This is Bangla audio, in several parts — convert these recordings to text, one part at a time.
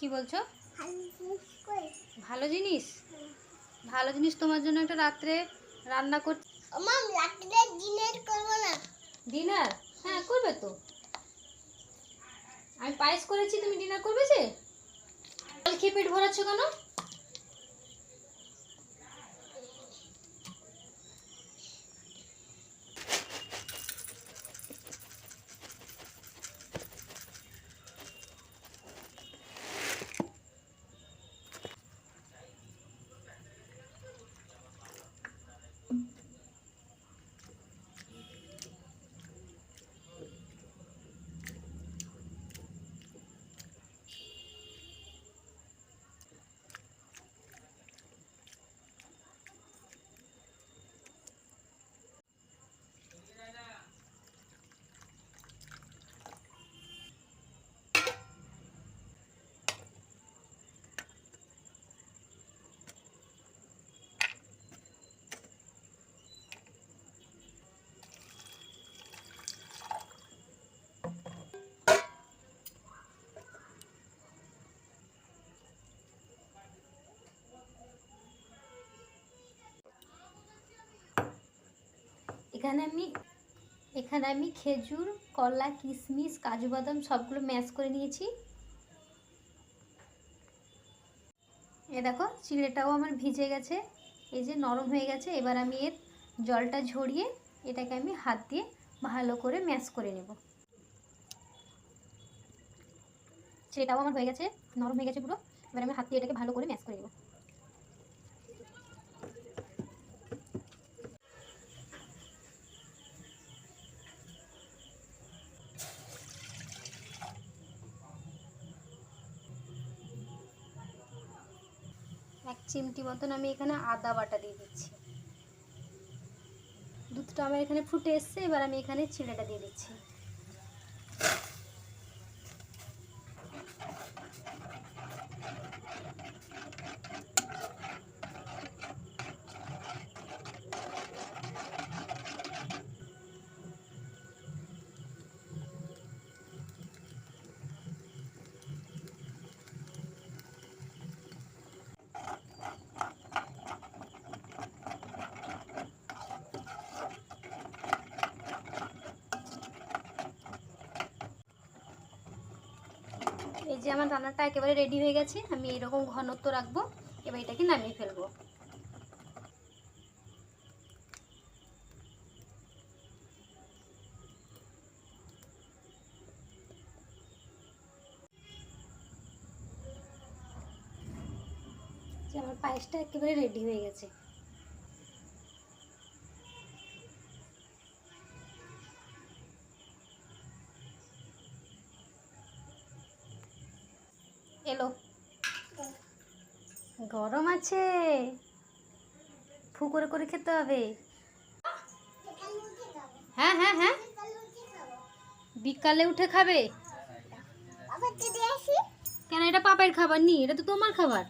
কি বলছো? ভালো জিনিস ভালো জিনিস? তোমার জন্য একটা রাত্রে রান্না করছি রাত্রে ডিনার করব না। ডিনার? হ্যাঁ করবে তো। আমি পায়েস করেছি তুমি ডিনার করবে যে? খেয়ে পেট ভরাচ্ছ কেন? এখানে আমি এখানে আমি খেজুর, কলা, কিশমিশ, কাজু বাদাম সবগুলো ম্যাশ করে নিয়েছি। এ দেখো, চিড়েটাও আমার ভিজে গেছে, এই যে নরম হয়ে গেছে, এবার আমি এর জলটা ঝরিয়ে এটাকে আমি হাত দিয়ে ভালো করে ম্যাশ করে নেব। চিড়েটাও আমার হয়ে গেছে, নরম হয়ে গেছে পুরো, এবার আমি হাত দিয়ে এটাকে ভালো করে ম্যাশ করে নেব। এক চিমটি মতন আমি এখানে আদা বাটা দিয়ে দিচ্ছি। দুধটা আমার এখানে ফুটে এসছে, এবার আমি এখানে চিড়েটা দিয়ে দিচ্ছি। যে আমার রান্নাটা একেবারে রেডি হয়ে গেছে, আমি এরকম ঘনত্ব রাখব, এবার এটাকে নামিয়ে ফেলব। যে আমার পায়েসটা একেবারে রেডি হয়ে গেছে। এলো। গরম আছে। ফু করে করে খেতে হবে। হ্যাঁ হ্যাঁ হ্যাঁ। বিকালে উঠে খাবে। কেন এটা পাপের খাবার? নি, এটা তো তোমার খাবার।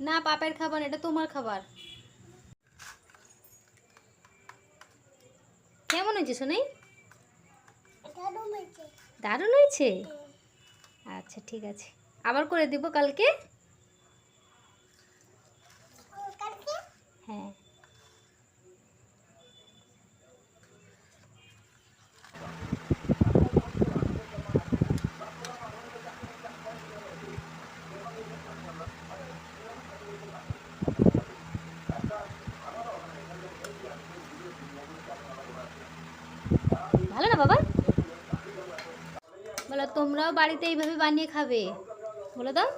না, পাপের খাবার এটা তোমার খাবার। কেমন হয়েছে শোনাই এটা দারুণ হয়েছে? আচ্ছা ঠিক আছে। আবার করে দেবো কালকে? হ্যাঁ। ভালো না বাবা বলো তোমরাও বাড়িতে এইভাবে বানিয়ে খাবে। বলে দাও